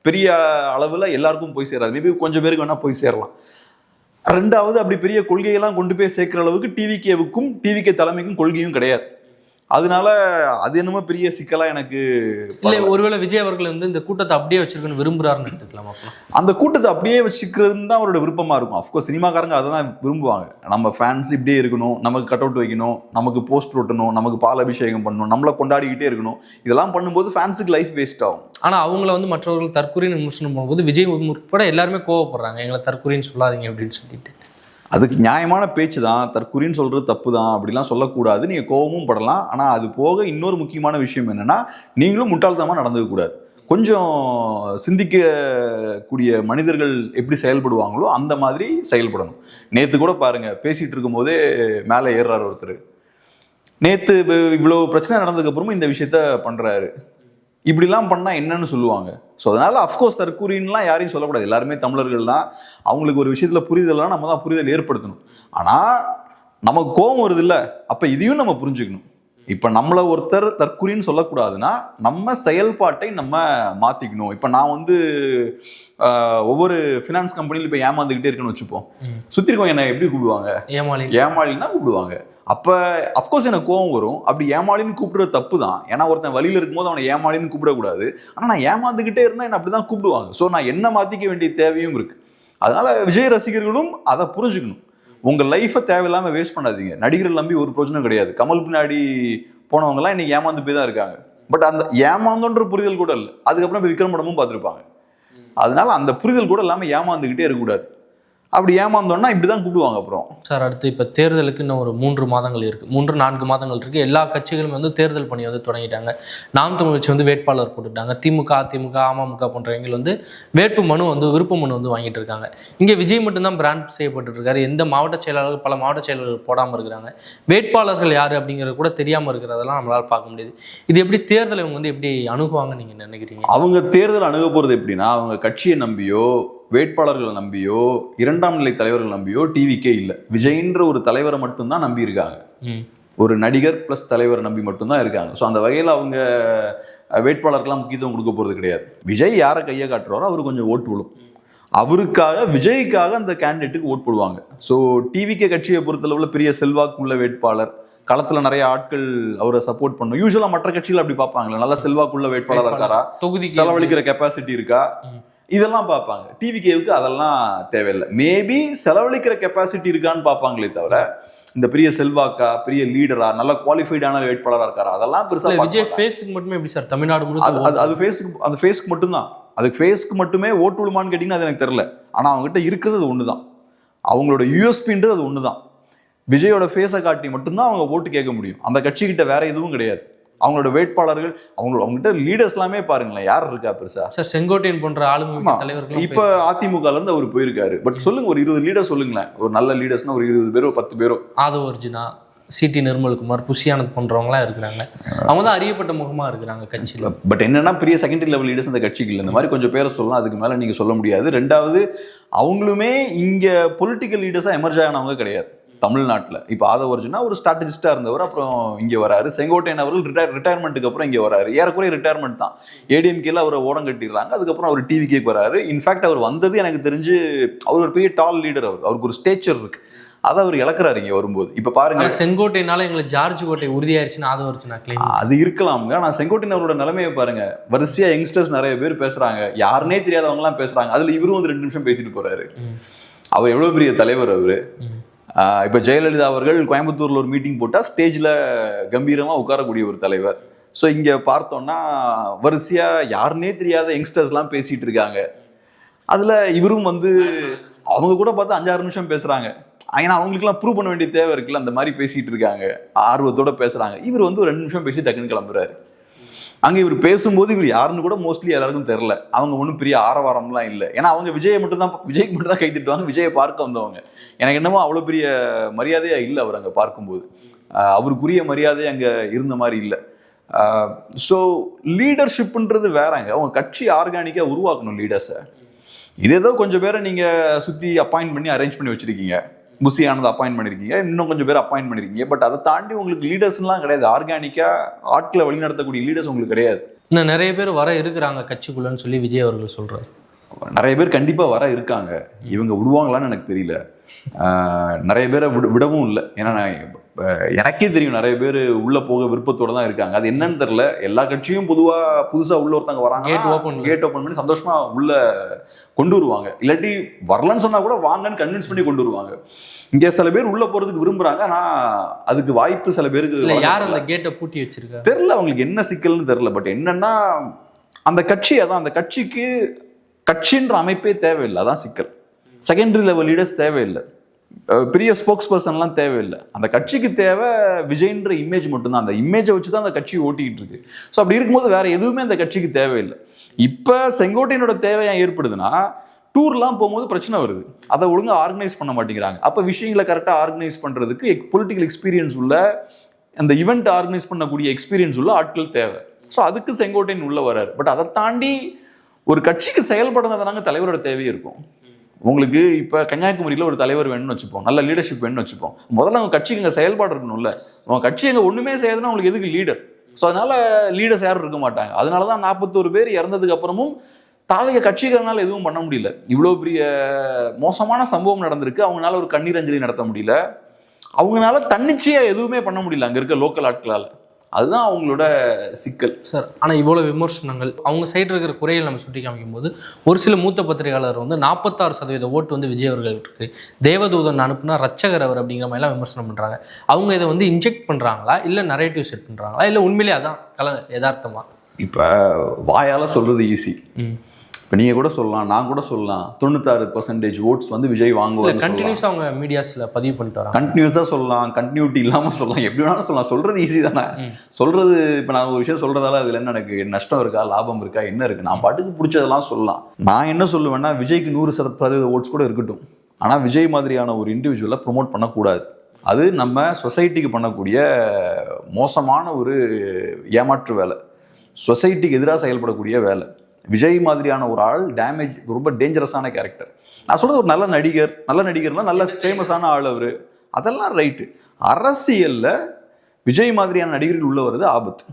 பெரிய அளவில் எல்லாருக்கும் போய் சேராது. மேபி கொஞ்சம் பேருக்கு வேணால் போய் சேரலாம். ரெண்டாவது அப்படி பெரிய கொள்கையெல்லாம் கொண்டு போய் சேர்க்குற அளவுக்கு டிவிகேவுக்கும் டிவிகே தலைமைக்கும் கொள்கையும் கிடையாது. அதனால அது என்னமோ பெரிய சிக்கலா எனக்கு இல்லை ஒருவேளை விஜய் அவர்கள் வந்து இந்த கூட்டத்தை அப்படியே வச்சிருக்கணும்னு விரும்புறாருன்னு எடுத்துக்கலாம் அந்த கூட்டத்தை அப்படியே வச்சுக்கிறது தான் அவரோட விருப்பமா இருக்கும். அஃப்கோர்ஸ் சினிமாக்காரங்க அதை தான் விரும்புவாங்க. நம்ம ஃபேன்ஸ் இப்படியே இருக்கணும் நமக்கு கட் அவுட் வைக்கணும் நமக்கு போஸ்ட் ஒட்டணும் நமக்கு பால் அபிஷேகம் பண்ணணும் நம்மளை கொண்டாடிக்கிட்டே இருக்கணும். இதெல்லாம் பண்ணும்போது ஃபேன்ஸுக்கு லைஃப் வேஸ்ட் ஆகும். ஆனா அவங்கள வந்து மற்றவர்கள் தற்கொலைன்னு விமர்சனம் பண்ணும்போது விஜய் உட்பட எல்லாருமே கோவப்படுறாங்க. எங்களை தற்கொலைன்னு சொல்லாதீங்க அப்படின்னு சொல்லிட்டு. அதுக்கு நியாயமான பேச்சு தான் தற்குறின்னு சொல்றது தப்பு தான் அப்படிலாம் சொல்லக்கூடாது. நீங்க கோபமும் படலாம். ஆனா அது போக இன்னொரு முக்கியமான விஷயம் என்னன்னா நீங்களும் முட்டாள்தனமா நடந்துக்க கூடாது. கொஞ்சம் சிந்திக்கக்கூடிய மனிதர்கள் எப்படி செயல்படுவாங்களோ அந்த மாதிரி செயல்படணும். நேத்து கூட பாருங்க பேசிட்டு இருக்கும்போதே மேலே ஏறுறாரு ஒருத்தர். நேத்து இவ்- இவ்வளவு பிரச்சனை நடந்ததுக்கு அப்புறமும் இந்த விஷயத்த பண்றாரு. இப்படிலாம் பண்ணா என்னன்னு சொல்லுவாங்க. ஸோ அதனால அஃப்கோர்ஸ் தற்கூரின்லாம் யாரையும் சொல்லக்கூடாது. எல்லாருமே தமிழர்கள் தான். அவங்களுக்கு ஒரு விஷயத்துல புரிதல்னா நம்ம தான் புரிதல் ஏற்படுத்தணும். ஆனா நமக்கு கோபம் வருது இல்ல அப்ப இதையும் நம்ம புரிஞ்சுக்கணும். இப்ப நம்மள ஒருத்தர் தற்குறின்னு சொல்லக்கூடாதுன்னா நம்ம செயல்பாட்டை நம்ம மாத்திக்கணும். இப்ப நான் வந்து ஒவ்வொரு ஃபினான்ஸ் கம்பெனில இப்ப ஏமாந்துகிட்டே இருக்குன்னு வச்சுப்போம். சுத்தி இருக்கவங்க என்ன எப்படி கூப்பிடுவாங்க? ஏமாளி ஏமாளின்னு தான் கூப்பிடுவாங்க. அப்போ அஃப்கோர்ஸ் எனக்கு கோவம் வரும். அப்படி ஏமாளின்னு கூப்பிடுறது தப்பு தான் ஏன்னா ஒருத்தன் வழியில் இருக்கும்போது அவனை ஏமாளின்னு கூப்பிடக்கூடாது. ஆனால் நான் இருந்தால் என்னை என்ன அப்படிதான் கூப்பிடுவாங்க. ஸோ நான் என்ன மாற்றிக்க வேண்டிய தேவையும் இருக்குது அதனால் விஜய் ரசிகர்களும் அதை புரிஞ்சுக்கணும். உங்கள் லைஃபை தேவையில்லாமல் வேஸ்ட் பண்ணாதீங்க. நடிகர்கள் நம்பி ஒரு பிரச்சனையும் கிடையாது. கமல் பின்னாடி போனவங்கலாம் இன்றைக்கி இன்னைக்கு ஏமாந்து போய் தான் இருக்காங்க. பட் அந்த ஏமாந்தோன்ற புரிதல் கூட இல்லை. அதுக்கப்புறம் விக்ரம் படமும் பார்த்துருப்பாங்க. அதனால அந்த புரிதல் கூட இல்லாமல் ஏமாந்துக்கிட்டே இருக்கக்கூடாது. அப்படி ஏமாந்தோம்னா இப்படிதான் கூப்பிடுவாங்க அப்புறம். சார் அடுத்து இப்போ தேர்தலுக்கு இன்னும் ஒரு மூன்று மாதங்கள் இருக்கு. மூன்று நான்கு மாதங்கள் இருக்கு. எல்லா கட்சிகளும் வந்து தேர்தல் பணி வந்து தொடங்கிட்டாங்க. நாம் தமிழ் கட்சி வந்து வேட்பாளர் போட்டுட்டாங்க. திமுக அதிமுக அமமுக போன்றவங்க வந்து வேட்பு மனு வந்து விருப்ப மனு வந்து வாங்கிட்டு இருக்காங்க. இங்கே விஜய் மட்டும்தான் பிராண்ட் செய்யப்பட்டு இருக்காரு. எந்த மாவட்ட செயலாளர்கள் பல மாவட்ட செயலாளர்கள் போடாமல் இருக்கிறாங்க. வேட்பாளர்கள் யார் அப்படிங்கிறது கூட தெரியாமல் இருக்கிறதெல்லாம் நம்மளால பார்க்க முடியுது. இது எப்படி தேர்தலை இவங்க வந்து எப்படி அணுகுவாங்கன்னு நீங்க நினைக்கிறீங்க? அவங்க தேர்தல் அணுக போறது எப்படின்னா அவங்க கட்சியை நம்பியோ வேட்பாளர்களை நம்பியோ இரண்டாம் நிலை தலைவர்கள் நம்பியோ டிவிக்கே இல்லை. விஜய்ன்ற ஒரு தலைவரை மட்டும்தான் நம்பி இருக்காங்க ம். ஒரு நடிகர் ப்ளஸ் தலைவரை நம்பி மட்டும்தான் இருக்காங்க. ஸோ அந்த வகையில் அவங்க வேட்பாளருக்கெல்லாம் முக்கியத்துவம் கொடுக்க போறது கிடையாது. விஜய் யாரை கையை காட்டுறாரோ அவர் கொஞ்சம் ஓட்டு விழும் அவருக்காக விஜய்க்காக அந்த கேண்டிடேட்டுக்கு ஓட் போடுவாங்க. ஸோ டிவிகே கட்சியை பொறுத்தளவில் பெரிய செல்வாக்குள்ள வேட்பாளர் களத்துல நிறைய ஆட்கள் அவரை சப்போர்ட் பண்ணும். யூஸ்வலா மற்ற கட்சிகள் அப்படி பார்ப்பாங்களா நல்ல செல்வாக்குள்ள வேட்பாளர் இருக்காரா? தொகுதிக்கு செலவழிக்கிற கெப்பாசிட்டி இருக்கா? இதெல்லாம் பார்ப்பாங்க. டிவிகேவுக்கு அதெல்லாம் தேவையில்லை. மேபி செலவழிக்கிற கெப்பாசிட்டி இருக்கான்னு பார்ப்பாங்களே தவிர இந்த பெரிய செல்வாக்கா பெரிய லீடரா நல்ல குவாலிஃபைடான வேட்பாளரா இருக்காரா அதெல்லாம் பெருசா இல்ல, பார்க்க விஜய். ஃபேஸுக்கு மட்டுமே எப்படி சார் தமிழ்நாடு அது அது அது ஃபேஸுக்கு அந்த ஃபேஸ்க்கு மட்டும்தான். அதுக்கு ஃபேஸ்க்கு மட்டுமே ஓட்டு விழுமான்னு கேட்டிங்கன்னா அது எனக்கு தெரியல. ஆனா அவங்ககிட்ட இருக்கிறது அது ஒண்ணுதான். அவங்களோட யூஎஸ்பின்றது அது ஒண்ணுதான். விஜயோட ஃபேஸை காட்டி மட்டும்தான் அவங்க ஓட்டு கேட்க முடியும். அந்த கட்சிக்கிட்ட வேற எதுவும் கிடையாது. அவங்களோட வேட்பாளர்கள் அவங்களோட அவங்ககிட்ட லீடர்ஸ் எல்லாமே பாருங்களேன் யார் இருக்கா பெருசா? சார் செங்கோட்டையன் போன்ற ஆளுமை. தலைவர்கள் இப்ப அதிமுகல இருந்து அவர் போயிருக்காரு. பட் சொல்லுங்க ஒரு இருபது லீடர் சொல்லுங்களேன். ஒரு நல்ல லீடர்ஸ்னா ஒரு இருபது பேரோ பத்து பேரோ? ஆதவ அர்ஜுனா சிடி நிர்மல்குமார் புஷியானந்த் போன்றவங்களாம் இருக்கிறாங்க. அவங்க தான் அறியப்பட்ட முகமா இருக்கிறாங்க கட்சியில. பட் என்னன்னா பெரிய செகண்டரி லெவல் லீடர்ஸ் அந்த கட்சிக்கு இல்லை. இந்த மாதிரி கொஞ்சம் பேரை சொல்லலாம் அதுக்கு மேல நீங்க சொல்ல முடியாது. ரெண்டாவது அவங்களுமே இங்க பொலிட்டிக்கல் லீடர்ஸா எமர்ஜ் ஆனவங்க கிடையாது. தமிழ்நாட்டுல. இப்போ ஆதவர்ஜுனா ஒரு ஸ்ட்ராட்டஜிஸ்டா இருந்தவர் அப்புறம் இங்க வராரு. செங்கோட்டையன் அவர்கள் ரிட்டையர் ரிட்டையர்மெண்ட்டுக்கு அப்புறம் இங்க வராரு. ஏறக்குறைய ரிட்டையர்மெண்ட் தான். ஏடிஎம்கேல அவரை ஓரம் கட்டிடுறாங்க. அதுக்கப்புறம் அவர் டிவிகேக்கு வராரு. இன்ஃபேக்ட் அவர் வந்தது எனக்கு தெரிஞ்சு அவர் ஒரு பெரிய டால் லீடர் அவர். அவருக்கு ஒரு ஸ்டேச்சர் இருக்கு. அதை அவர் இழக்கிறாரு இங்க வரும்போது. இப்ப பாருங்க. செங்கோட்டையினால எங்களுக்கு ஜார்ஜ் கோட்டை உறுதியாயிருச்சுன்னு ஆதவ அர்ஜுனா அது இருக்கலாமுங்க. ஆனா செங்கோட்டையன் அவரோட நிலைமையை பாருங்க. வரிசையா யங்ஸ்டர்ஸ் நிறைய பேர் பேசுறாங்க. யாருனே தெரியாதவங்க எல்லாம் பேசுறாங்க. அதுல இவரும் வந்து ரெண்டு நிமிஷம் பேசிட்டு போறாரு. அவர் எவ்வளவு பெரிய தலைவர் அவரு? இப்போ ஜெயலலிதா அவர்கள் கோயம்புத்தூரில் ஒரு மீட்டிங் போட்டால் ஸ்டேஜில் கம்பீரமாக உட்காரக்கூடிய ஒரு தலைவர். ஸோ இங்கே பார்த்தோம்னா வரிசையாக யாருன்னே தெரியாத யங்ஸ்டர்ஸ்லாம் பேசிகிட்டு இருக்காங்க. அதில் இவரும் வந்து அவங்க கூட பார்த்து அஞ்சாறு நிமிஷம் பேசுகிறாங்க ஏன்னா அவங்களுக்குலாம் ப்ரூவ் பண்ண வேண்டிய தேவை இருக்குல்ல அந்த மாதிரி பேசிகிட்டு இருக்காங்க. ஆர்வத்தோட பேசுகிறாங்க இவர் வந்து ஒரு ரெண்டு நிமிஷம் பேசி டக்குன்னு கிளம்புறாரு. அங்கே இவர் பேசும்போது இவர் யாருன்னு கூட மோஸ்ட்லி எல்லாருக்கும் தெரில அவங்க ஒன்றும் பெரிய ஆரவாரம்லாம் இல்லை. ஏன்னா அவங்க விஜயை மட்டும்தான் விஜய் விஜய்க்கு மட்டும் தான் கை விஜயை பார்க்க வந்தவங்க. எனக்கு என்னமோ அவ்வளோ பெரிய மரியாதையாக இல்லை அவர் அங்கே பார்க்கும்போது. அவருக்குரிய மரியாதை அங்கே இருந்த மாதிரி இல்லை. ஸோ லீடர்ஷிப்ன்றது வேறங்க. அவங்க கட்சி ஆர்கானிக்காக உருவாக்கணும் லீடர்ஸை இது ஏதோ கொஞ்சம் பேரை நீங்கள் சுற்றி அப்பாயிண்ட் பண்ணி அரேஞ்ச் பண்ணி வச்சுருக்கீங்க. புசியானது ஆனந்த் அப்பாயிண்ட் பண்ணிருக்கீங்க. இன்னும் கொஞ்சம் பேர் அப்பாயின் பண்ணிருக்கீங்க. பட் அதை தாண்டி உங்களுக்கு லீடர்ஸ்லாம் கிடையாது. ஆர்கானிக்கா ஆட்களை வழிநடத்தக்கூடிய லீடர்ஸ் உங்களுக்கு கிடையாது. இன்னும் நிறைய பேர் வர இருக்கிறாங்க கட்சிக்குள்ளன்னு சொல்லி விஜய் அவர்கள் சொல்றாரு. நிறைய பேர் கண்டிப்பா வர இருக்காங்க. இவங்க விடுவாங்களான்னு எனக்கு தெரியல. நிறைய பேரை விட விடவும் இல்லை. ஏன்னா நான் எனக்கே தெரியும் நிறைய பேர் உள்ள போக விருப்பத்தோட தான் இருக்காங்க. அது என்னன்னு தெரியல. எல்லா கட்சியும் பொதுவா புதுசா உள்ள ஒருத்தவங்க வராங்க Gate open. கேட் ஓபன் பண்ணி சந்தோஷமா உள்ள கொண்டு வருவாங்க. இல்லாட்டி வரலன்னு சொன்னா கூட வாங்கன்னு கன்வின்ஸ் பண்ணி கொண்டு வருவாங்க. இங்க சில பேர் உள்ள போறதுக்கு விரும்புறாங்க. ஆனா அதுக்கு வாய்ப்பு சில பேருக்கு இல்ல யார். அந்த கேட்டை பூட்டி வச்சிருக்கா? தெரியல அவங்களுக்கு என்ன சிக்கல்னு தெரியல. பட் என்னன்னா அந்த கட்சி அதான். அந்த கட்சிக்கு கட்சின்ற அமைப்பே தேவையில்லை அதான் சிக்கல். செகண்டரி லெவல் லீடர்ஸ் தேவையில்லை. பெரிய ஸ்போக்ஸ் பர்சன்லாம் தேவையில்லை. அந்த கட்சிக்கு தேவை விஜய்ன்ற இமேஜ் மட்டும்தான். அந்த இமேஜை வச்சு தான் அந்த கட்சி ஓட்டிக்கிட்டு இருக்கு. ஸோ அப்படி இருக்கும்போது வேற எதுவுமே அந்த கட்சிக்கு தேவையில்லை. இப்போ செங்கோட்டையனோட தேவை ஏன் ஏற்படுதுன்னா டூர்லாம் போகும்போது பிரச்சனை வருது. அதை ஒழுங்காக ஆர்கனைஸ் பண்ண மாட்டேங்கிறாங்க. அப்போ விஷயங்களை கரெக்டாக ஆர்கனைஸ் பண்ணுறதுக்கு பொலிட்டிக்கல் எக்ஸ்பீரியன்ஸ் உள்ள அந்த ஈவெண்ட் ஆர்கனைஸ் பண்ணக்கூடிய எக்ஸ்பீரியன்ஸ் உள்ள ஆட்கள் தேவை. ஸோ அதுக்கு செங்கோட்டையன் உள்ள வராரு பட் அதை தாண்டி ஒரு கட்சிக்கு செயல்படுறதுனாங்க தலைவரோட தேவையே இருக்கும். உங்களுக்கு இப்போ கன்னியாகுமரியில் ஒரு தலைவர் வேணும்னு வச்சுப்போம். நல்ல லீடர்ஷிப் வேணும்னு வச்சுப்போம். முதல்ல அவங்க கட்சிக்கு இங்கே செயல்பாடு இருக்கணும்ல. அவங்க கட்சி எங்கே ஒன்றுமே செய்யாதுன்னா உங்களுக்கு எதுக்கு லீடர் ஸோ அதனால லீடர்ஸ் யாரும் இருக்க மாட்டாங்க. அதனால தான் நாற்பத்தோரு பேர் இறந்ததுக்கு அப்புறமும் தாவக கட்சிகள்னால எதுவும் பண்ண முடியல. இவ்வளோ பெரிய மோசமான சம்பவம் நடந்திருக்கு. அவங்களால ஒரு கண்ணீர் அஞ்சலி நடத்த முடியல. அவங்களால தன்னிச்சையாக எதுவுமே பண்ண முடியல. அங்கே இருக்க லோக்கல் ஆட்களால். அதுதான் அவங்களோட சிக்கல். சார் ஆனால் இவ்வளோ விமர்சனங்கள் அவங்க சைடு இருக்கிற குறைகள் நம்ம சுட்டி காமிக்கும் போது ஒரு சில மூத்த பத்திரிகையாளர் வந்து நாற்பத்தாறு சதவீத ஓட்டு வந்து விஜய் அவர்களுக்கு இருக்கு தேவதூதன் அனுப்புனா ரச்சகர் அவர் அப்படிங்கிற மாதிரிலாம் விமர்சனம் பண்ணுறாங்க அவங்க இதை வந்து இன்ஜெக்ட் பண்ணுறாங்களா இல்லை நரேட்டிவ் செட் பண்ணுறாங்களா இல்லை உண்மையிலேயே அதான் கல யதார்த்தமா? இப்ப வாயால சொல்றது ஈஸி ம். இப்ப நீங்க கூட சொல்லலாம் நான் கூட சொல்லலாம். தொண்ணூத்தாறு பர்சன்டேஜ் ஓட்ஸ் வந்து விஜய் வாங்குவார் கண்டினியூஸாக அவங்க மீடியாஸில் பதிவு பண்ணிட்டு வராங்க. கண்டினியூஸா சொல்லலாம் கண்டினியூட்டி இல்லாம சொல்லலாம். எப்படி வேணாலும் சொல்லலாம். சொல்றது ஈஸி தானே. சொல்றது இப்ப நான் ஒரு விஷயம் சொல்றதால அதுல என்ன எனக்கு நஷ்டம் இருக்கா? லாபம் இருக்கா? என்ன இருக்கு? நான் பாட்டுக்கு பிடிச்சதெல்லாம் சொல்லலாம். நான் என்ன சொல்லுவேன்னா விஜய்க்கு நூறு சத- சதவீத ஓட்ஸ் கூட இருக்கட்டும். ஆனா விஜய் மாதிரியான ஒரு இண்டிவிஜுவலை ப்ரொமோட் பண்ணக்கூடாது. அது நம்ம சொசைட்டிக்கு பண்ணக்கூடிய மோசமான ஒரு ஏமாற்று வேலை. சொசைட்டிக்கு எதிராக செயல்படக்கூடிய வேலை. விஜய் மாதிரியான ஒரு ஆள் டேமேஜ் ரொம்ப டேஞ்சரஸான கேரக்டர் நான் சொல்றது ஒரு நல்ல நடிகர் நல்ல நடிகர்னா நல்ல ஃபேமஸான ஆள் அவரு. அதெல்லாம் ரைட்டு அரசியல்ல விஜய் மாதிரியான நடிகர்கள் உள்ள வருது ஆபத்து.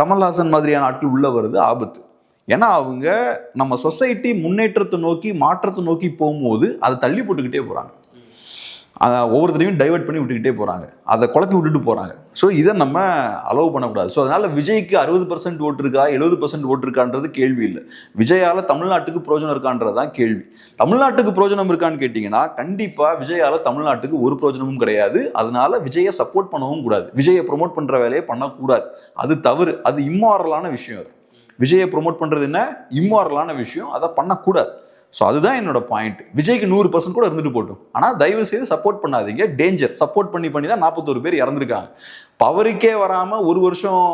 கமல்ஹாசன் மாதிரியான ஆட்கள் உள்ள வருது ஆபத்து. ஏன்னா அவங்க நம்ம சொசைட்டி முன்னேற்றத்தை நோக்கி மாற்றத்தை நோக்கி போகும்போது அதை தள்ளி போட்டுக்கிட்டே போறாங்க. அதை ஒவ்வொருத்தரையும் டைவெர்ட் பண்ணி விட்டுக்கிட்டே போகிறாங்க அதை குழப்பி விட்டுட்டு போகிறாங்க ஸோ இதை நம்ம அலோவ் பண்ணக்கூடாது. ஸோ அதனால் விஜய்க்கு அறுபது பர்சன்ட் ஓட்டு இருக்கா எழுபது பர்சன்ட் ஓட்டு இருக்கான்றது கேள்வி இல்லை. விஜயால் தமிழ்நாட்டுக்கு பிரோஜனம் இருக்கான்றது தான் கேள்வி. தமிழ்நாட்டுக்கு பிரோஜனம் இருக்கான்னு கேட்டிங்கன்னா கண்டிப்பாக விஜயால் தமிழ்நாட்டுக்கு ஒரு பிரோஜனமும் கிடையாது. அதனால் விஜயை சப்போர்ட் பண்ணவும் கூடாது. விஜயை ப்ரோமோட் பண்ணுற வேலையை பண்ணக்கூடாது. அது தவறு. அது இம்மாரலான விஷயம் அது. விஜயை ப்ரோமோட் பண்ணுறது என்ன? இம்மாரலான விஷயம். அதை பண்ணக்கூடாது. ஸோ அதுதான் என்னோட பாயிண்ட் விஜய்க்கு நூறு பர்சன்ட் கூட இருந்துட்டு போட்டும். ஆனால் தயவு செய்து சப்போர்ட் பண்ணாதீங்க. டேஞ்சர் சப்போர்ட் பண்ணி பண்ணி தான் நாற்பத்தோரு பேர் இறந்துருக்காங்க. பவருக்கே வராமல் ஒரு வருஷம்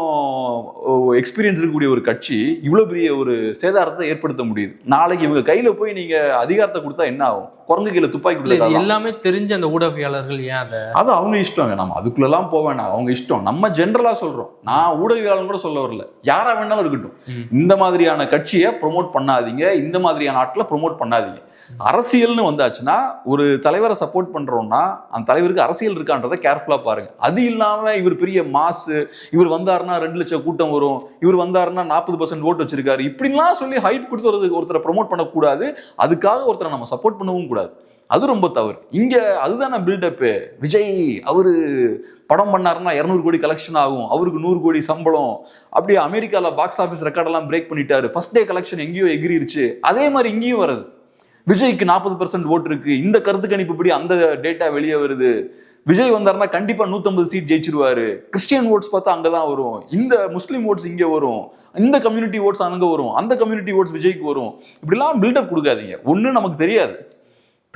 எக்ஸ்பீரியன்ஸ் இருக்கக்கூடிய ஒரு கட்சி இவ்வளோ பெரிய ஒரு சேதாரத்தை ஏற்படுத்த முடியுது. நாளைக்கு இவங்க கையில் போய் நீங்கள் அதிகாரத்தை கொடுத்தா என்ன ஆகும்? குரங்கு கையில் துப்பாக்கி கொடுத்தா எல்லாமே தெரிஞ்ச அந்த ஊடகவியாளர்கள் ஏன் அதை? அது அவங்க இஷ்டங்க. நம்ம அதுக்குள்ளெல்லாம் வேணாம். அவங்க இஷ்டம். நம்ம ஜென்ரலா சொல்றோம். நான் ஊடகவியலாளர் கூட சொல்ல வரல. யாரா வேணாலும் இருக்கட்டும். இந்த மாதிரியான கட்சியை ப்ரோமோட் பண்ணாதீங்க. இந்த மாதிரியான ஆட்களை ப்ரோமோட் பண்ணாதீங்க. அரசியல்னு வந்தாச்சுன்னா ஒரு தலைவரை சப்போர்ட் பண்றோம்னா அந்த தலைவருக்கு அரசியல் இருக்கான்றதை கேர்ஃபுல்லா பாருங்க. அது இல்லாம இவர் பெரிய மாசு இவர் வந்தாருன்னா ரெண்டு லட்சம் கூட்டம் வரும் இவர் வந்தாருன்னா நாற்பது பர்சன்ட் ஓட்டு வச்சிருக்காரு. இப்படிலாம் சொல்லி ஹைட் கொடுத்து ஒருத்தரை ப்ரமோட் பண்ணக்கூடாது. அதுக்காக ஒருத்தரை நம்ம சப்போர்ட் பண்ணவும் கூடாது. அது ரொம்ப தவறு. இங்க அதுதானே பில்டப்பு விஜய் அவரு படம் பண்ணாருன்னா இரநூறு கோடி கலெக்ஷன் ஆகும். அவருக்கு நூறு கோடி சம்பளம். அப்படியே அமெரிக்கால பாக்ஸ் ஆஃபீஸ் ரெக்கார்டெல்லாம் பிரேக் பண்ணிட்டாரு. ஃபர்ஸ்ட் டே கலெக்ஷன் எங்கேயோ எகிரிருச்சு. அதே மாதிரி இங்கேயும் வருது விஜய்க்கு நாற்பது பர்சன்ட் ஓட்டு இருக்கு. இந்த கருத்து கணிப்புப்படி அந்த டேட்டா வெளியே வருது. விஜய் வந்தாருன்னா கண்டிப்பா 150 சீட் ஜெயிச்சிருவாரு. கிறிஸ்டியன் ஓட்ஸ் பார்த்தா அங்கதான் வரும். இந்த முஸ்லீம் ஓட்ஸ் இங்க வரும். இந்த கம்யூனிட்டி ஓட்ஸ் அங்க வரும். அந்த கம்யூனிட்டி ஓட்ஸ் விஜய்க்கு வரும். இப்படிலாம் பில்டப் கொடுக்காதீங்க. ஒண்ணு நமக்கு தெரியாது.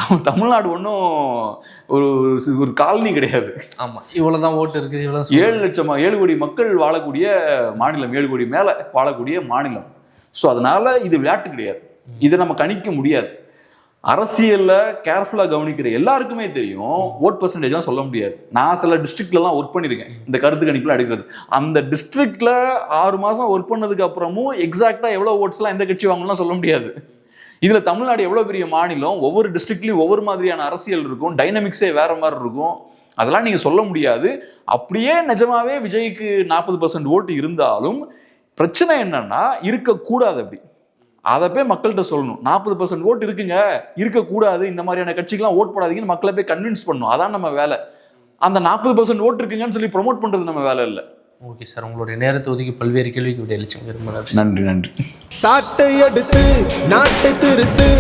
தமிழ்- தமிழ்நாடு ஒன்றும் ஒரு ஒரு காலனி கிடையாது. ஆமாம் இவ்வளோ தான் ஓட்டு இருக்குது இவ்வளோ ஏழு லட்சம் ஏழு கோடி மக்கள் வாழக்கூடிய மாநிலம் ஏழு கோடி மேல வாழக்கூடிய மாநிலம். ஸோ அதனால இது விளையாட்டு கிடையாது. இதை நம்ம கணிக்க முடியாது. அரசியலில் கேர்ஃபுல்லாக கவனிக்கிற எல்லாருக்குமே தெரியும். ஓட் பர்சன்டேஜ்லாம் சொல்ல முடியாது. நான் சில டிஸ்ட்ரிக்ட்லலாம் ஒர்க் பண்ணியிருக்கேன் இந்த கருத்து கணிப்பில் எடுக்கிறது அந்த டிஸ்ட்ரிக்டில் ஆறு மாதம் ஒர்க் பண்ணதுக்கு அப்புறமும் எக்ஸாக்டாக எவ்வளோ ஓட்ஸ்லாம் எந்த கட்சி வாங்கலாம் சொல்ல முடியாது. இதில் தமிழ்நாடு எவ்வளோ பெரிய மாநிலம் ஒவ்வொரு டிஸ்ட்ரிக்ட்லயும் ஒவ்வொரு மாதிரியான அரசியல் இருக்கும். டைனமிக்ஸே வேறு மாதிரி இருக்கும். அதெல்லாம் நீங்கள் சொல்ல முடியாது. அப்படியே நிஜமாவே விஜய்க்கு நாற்பது பர்சன்ட் ஓட்டு இருந்தாலும் பிரச்சனை என்னன்னா இருக்கக்கூடாது அப்படி. அதை போய் மக்கள்கிட்ட சொல்லணும். நாற்பது பர்சன்ட் ஓட்டு இருக்குங்க. இருக்கக்கூடாது. இந்த மாதிரியான கட்சிக்கெல்லாம் ஓட் போடாதீங்கன்னு மக்களை போய் கன்வின்ஸ் பண்ணணும் அதான் நம்ம வேலை. அந்த நாற்பது பர்சன்ட் ஓட்டு இருக்குங்கன்னு சொல்லி ப்ரோமோட் பண்றது நம்ம வேலை இல்லை. Okay sir. உங்களுடைய நேரத்தை ஒதுக்கி பல்வேறு கேள்விக்கு ரொம்ப நன்றி நன்றி நன்றி. சாட்டை எடுத்து நாட்டை திருத்து.